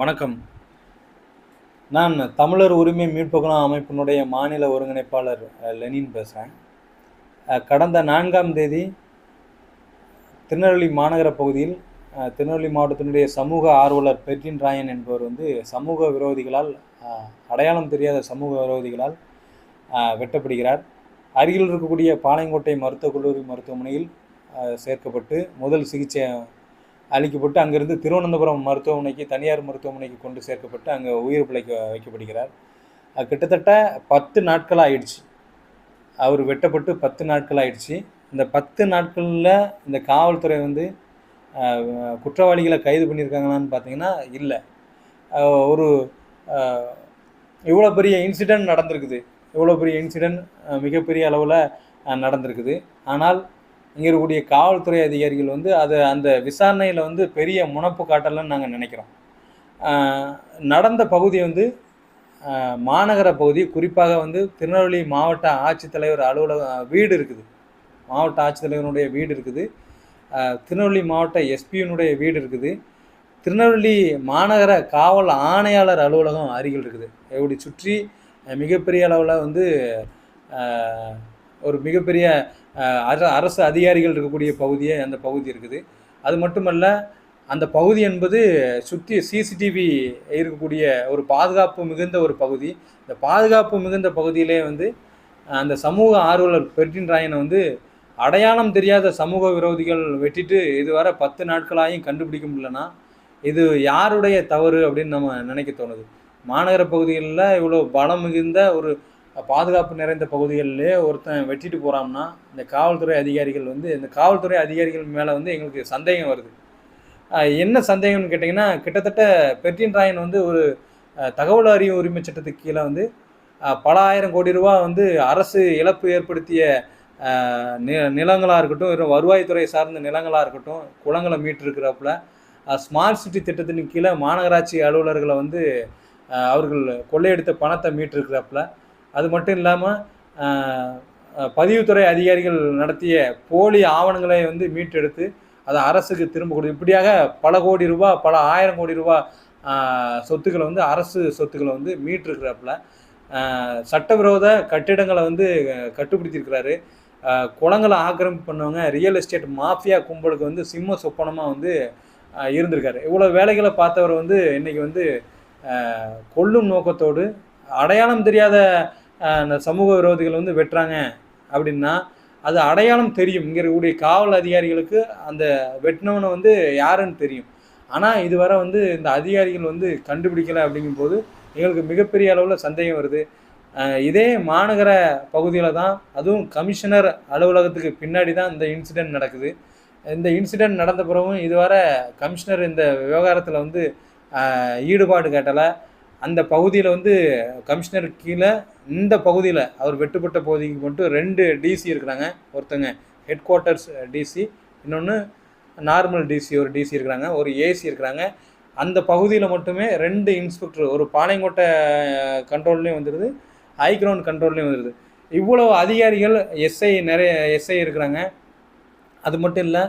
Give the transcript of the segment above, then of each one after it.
வணக்கம். நான் தமிழர் உரிமை மீட்புக்குழு அமைப்பினுடைய மாநில ஒருங்கிணைப்பாளர் லெனின் பேசுகிறேன் கடந்த நான்காம் தேதி திருநெல்வேலி மாநகர பகுதியில் திருநெல்வேலி மாவட்டத்தினுடைய சமூக ஆர்வலர் பெர்டின் ராயன் என்பவர் வந்து சமூக விரோதிகளால் அடையாளம் தெரியாத சமூக விரோதிகளால் வெட்டப்படுகிறார். அருகில் இருக்கக்கூடிய பாளையங்கோட்டை மருத்துவக் கல்லூரி மருத்துவமனையில் சேர்க்கப்பட்டு முதல் சிகிச்சை அளிக்கப்பட்டு அங்கிருந்து திருவனந்தபுரம் மருத்துவமனைக்கு தனியார் மருத்துவமனைக்கு கொண்டு சேர்க்கப்பட்டு அங்கே உயிர் பிழைக்க வைக்கப்படுகிறார். அது கிட்டத்தட்ட பத்து நாட்கள் ஆயிடுச்சு அவர் வெட்டப்பட்டு பத்து நாட்கள் ஆயிடுச்சு இந்த பத்து நாட்களில் இந்த காவல்துறை வந்து குற்றவாளிகளை கைது பண்ணியிருக்காங்களான்னு பார்த்தீங்கன்னா இல்லை. ஒரு இவ்வளோ பெரிய இன்சிடெண்ட் நடந்திருக்குது. இவ்வளோ பெரிய இன்சிடெண்ட் மிகப்பெரிய அளவில் நடந்திருக்குது. ஆனால் இங்கே இருக்கக்கூடிய காவல்துறை அதிகாரிகள் வந்து அதை அந்த விசாரணையில் வந்து பெரிய முனப்பு காட்டலன்னு நாங்கள் நினைக்கிறோம். நடந்த பகுதி வந்து மாநகர பகுதி குறிப்பாக வந்து திருநெல்வேலி மாவட்ட ஆட்சித்தலைவர் அலுவலக வீடு இருக்குது. மாவட்ட ஆட்சித்தலைவனுடைய வீடு இருக்குது. திருநெல்வேலி மாவட்ட எஸ்பியினுடைய வீடு இருக்குது. திருநெல்வேலி மாநகர காவல் ஆணையாளர் அலுவலகம் அருகில் இருக்குது. இப்படி சுற்றி மிகப்பெரிய அளவில் வந்து ஒரு மிகப்பெரிய அர அரசு அதிகாரிகள் இருக்கக்கூடிய பகுதியே அந்த பகுதி இருக்குது. அது மட்டுமல்ல அந்த பகுதி என்பது சுற்றி சிசிடிவி இருக்கக்கூடிய ஒரு பாதுகாப்பு மிகுந்த ஒரு பகுதி. இந்த பாதுகாப்பு மிகுந்த பகுதியிலே வந்து அந்த சமூக ஆர்வலர் பெர்டின் ராயனை வந்து அடையாளம் தெரியாத சமூக விரோதிகள் வெட்டிட்டு இதுவரை பத்து நாட்களாயும் கண்டுபிடிக்க முடியலன்னா இது யாருடைய தவறு அப்படின்னு நம்ம நினைக்க தோணுது. மாநகர பகுதிகளில் இவ்வளோ பலம் மிகுந்த ஒரு பாதுகாப்பு நிறைந்த பகுதிகளிலே ஒருத்தன் வெட்டிட்டு போகிறான்னா இந்த காவல்துறை அதிகாரிகள் வந்து இந்த காவல்துறை அதிகாரிகள் மேலே வந்து எங்களுக்கு சந்தேகம் வருது. என்ன சந்தேகம்னு கேட்டிங்கன்னா கிட்டத்தட்ட பெர்டின் ராயன் வந்து ஒரு தகவல் அறியும் உரிமை சட்டத்துக்கு கீழே வந்து பல ஆயிரம் கோடி ரூபா வந்து அரசு இழப்பு ஏற்படுத்திய நி நிலங்களாக இருக்கட்டும் வருவாய்த்துறை சார்ந்த நிலங்களாக இருக்கட்டும் குளங்களை மீட்டிருக்கிறப்பல ஸ்மார்ட் சிட்டி திட்டத்தின் கீழே மாநகராட்சி அலுவலர்களை வந்து அவர்கள் கொள்ளையடித்த பணத்தை மீட்டிருக்கிறப்பல அது மட்டும் இல்லாமல் பதிவுத்துறை அதிகாரிகள் நடத்திய போலி ஆவணங்களை வந்து மீட்டெடுத்து அதை அரசுக்கு திரும்ப கொடு இப்படியாக பல கோடி ரூபா பல ஆயிரம் கோடி ரூபா சொத்துக்களை வந்து அரசு சொத்துக்களை வந்து மீட்டிருக்கிறாப்புல. சட்டவிரோத கட்டிடங்களை வந்து கட்டுப்பிடித்திருக்கிறாரு கட்டுப்படுத்தியிருக்கிறாரு குளங்களை ஆக்கிரமிப்பு பண்ணவங்க ரியல் எஸ்டேட் மாஃபியா கும்பலுக்கு வந்து சிம்ம சொப்பனமாக வந்து இருந்திருக்காரு. இவ்வளோ வேலைகளை பார்த்தவர் வந்து இன்றைக்கி வந்து கொல்லும் நோக்கத்தோடு அடையாளம் தெரியாத அந்த இந்த சமூக விரோதிகள் வந்து வெட்டுறாங்க அப்படின்னா அது அடையாளம் தெரியும். இங்கே இருக்கக்கூடிய காவல் அதிகாரிகளுக்கு அந்த வெட்டினவனை வந்து யாருன்னு தெரியும். ஆனால் இதுவரை வந்து இந்த அதிகாரிகள் வந்து கண்டுபிடிக்கலை அப்படிங்கும்போது எங்களுக்கு மிகப்பெரிய அளவில் சந்தேகம் வருது. இதே மாநகர பகுதியில் தான் அதுவும் கமிஷனர் அலுவலகத்துக்கு பின்னாடி தான் இந்த இன்சிடெண்ட் நடக்குது. இந்த இன்சிடெண்ட் நடந்த பிறகும் இதுவரை கமிஷனர் இந்த விவகாரத்தில் வந்து ஈடுபாடு கேட்டலை. அந்த பகுதியில் வந்து கமிஷனர் கீழே இந்த பகுதியில் அவர் வெட்டுப்பட்ட பகுதிக்கு மட்டும் ரெண்டு டிசி இருக்கிறாங்க. ஒருத்தங்க ஹெட் குவார்ட்டர்ஸ் டிசி இன்னொன்று நார்மல் டிசி ஒரு டிசி இருக்கிறாங்க ஒரு ஏசி இருக்கிறாங்க. அந்த பகுதியில் மட்டுமே ரெண்டு இன்ஸ்பெக்டர் ஒரு பாளையங்கோட்டை கண்ட்ரோல்லையும் வந்துடுது ஹை கிரவுண்ட் கண்ட்ரோல்லையும் வந்துடுது இவ்வளோ அதிகாரிகள் எஸ்ஐ நிறைய எஸ்ஐ இருக்கிறாங்க. அது மட்டும் இல்லை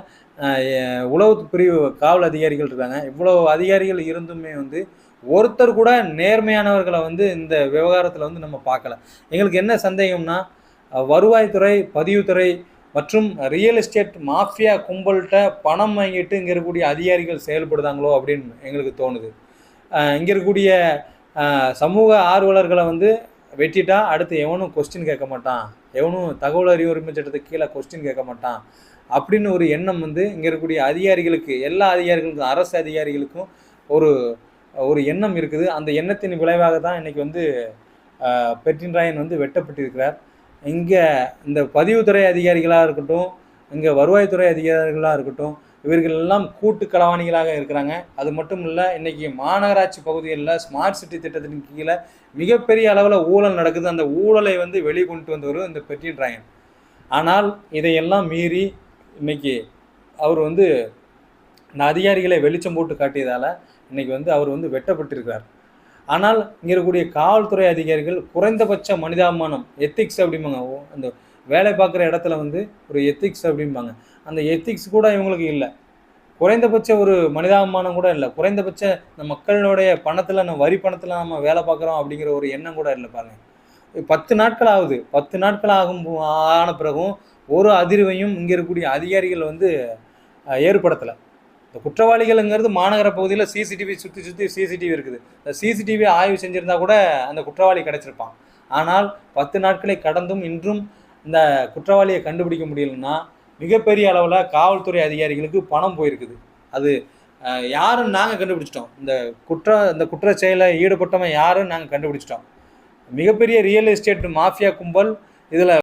உளவு பிரிவு காவல் அதிகாரிகள் இருக்காங்க. இவ்வளோ அதிகாரிகள் இருந்துமே வந்து ஒருத்தர் கூட நேர்மையானவர்களை வந்து இந்த விவகாரத்தில் வந்து நம்ம பார்க்கல. எங்களுக்கு என்ன சந்தேகம்னா வருவாய்த்துறை பதிவுத்துறை மற்றும் ரியல் எஸ்டேட் மாஃபியா கும்பல்கிட்ட பணம் வாங்கிட்டு இங்கே இருக்கக்கூடிய அதிகாரிகள் செயல்படுதாங்களோ அப்படின்னு எங்களுக்கு தோணுது. இங்கே இருக்கக்கூடிய சமூக ஆர்வலர்களை வந்து வெட்டிட்டா அடுத்து எவனும் கொஸ்டின் கேட்க மாட்டான். எவனும் தகவல் அறிவு உரிமை சட்டத்துக்கு கீழே கொஸ்டின் கேட்க மாட்டான். அப்படின்னு ஒரு எண்ணம் வந்து இங்கே இருக்கக்கூடிய அதிகாரிகளுக்கு எல்லா அதிகாரிகளுக்கும் அரசு அதிகாரிகளுக்கும் ஒரு ஒரு எண்ணம் இருக்குது. அந்த எண்ணத்தின் விளைவாக தான் இன்றைக்கி வந்து பெட்டின் ராயன் வந்து வெட்டப்பட்டிருக்கிறார். இங்கே இந்த பதிவுத்துறை அதிகாரிகளாக இருக்கட்டும் இங்கே வருவாய்த்துறை அதிகாரிகளாக இருக்கட்டும் இவர்கள் எல்லாம் கூட்டு களவாணிகளாக இருக்கிறாங்க. அது மட்டும் இல்லை இன்றைக்கி மாநகராட்சி பகுதிகளில் ஸ்மார்ட் சிட்டி திட்டத்தின் கீழே மிகப்பெரிய அளவில் ஊழல் நடக்குது. அந்த ஊழலை வந்து வெளிக்கொண்டு வந்தவர் இந்த பெட்டின் ராயன். ஆனால் இதையெல்லாம் மீறி இன்னைக்கு அவர் வந்து இந்த அதிகாரிகளை வெளிச்சம் போட்டு காட்டியதால் இன்றைக்கி வந்து அவர் வந்து வெட்டப்பட்டிருக்கிறார். ஆனால் இங்கே இருக்கக்கூடிய காவல்துறை அதிகாரிகள் குறைந்தபட்ச மனிதாபிமானம் எத்திக்ஸ் அப்படிம்பாங்க. அந்த வேலை பார்க்குற இடத்துல வந்து ஒரு எத்திக்ஸ் அப்படிம்பாங்க. அந்த எத்திக்ஸ் கூட இவங்களுக்கு இல்லை. குறைந்தபட்ச ஒரு மனிதாபிமானம் கூட இல்லை. குறைந்தபட்ச இந்த மக்களுடைய பணத்தில் நம்ம வரி பணத்தில் நம்ம வேலை பார்க்குறோம் அப்படிங்கிற ஒரு எண்ணம் கூட இல்லை பாருங்கள் பத்து நாட்கள் ஆகுது. பத்து நாட்கள் ஆகும் ஆன பிறகும் ஒரு அதிர்வையும் இங்கே இருக்கக்கூடிய அதிகாரிகள் வந்து ஏற்படுத்தலை. இந்த குற்றவாளிகள்ங்கிறது மாநகர பகுதியில் சிசிடிவி சுற்றி சுற்றி சிசிடிவி இருக்குது. இந்த சிசிடிவி ஆய்வு செஞ்சுருந்தா கூட அந்த குற்றவாளி கிடச்சிருப்பான். ஆனால் பத்து நாட்களை கடந்தும் இன்றும் இந்த குற்றவாளியை கண்டுபிடிக்க முடியலன்னா மிகப்பெரிய அளவில் காவல்துறை அதிகாரிகளுக்கு பணம் போயிருக்குது. அது யாருன்னு நாங்கள் கண்டுபிடிச்சிட்டோம். இந்த குற்ற இந்த குற்ற செயலை ஈடுபட்டவன் யாருன்னு நாங்கள் கண்டுபிடிச்சிட்டோம். மிகப்பெரிய ரியல் எஸ்டேட் மாஃபியா கும்பல் இதில்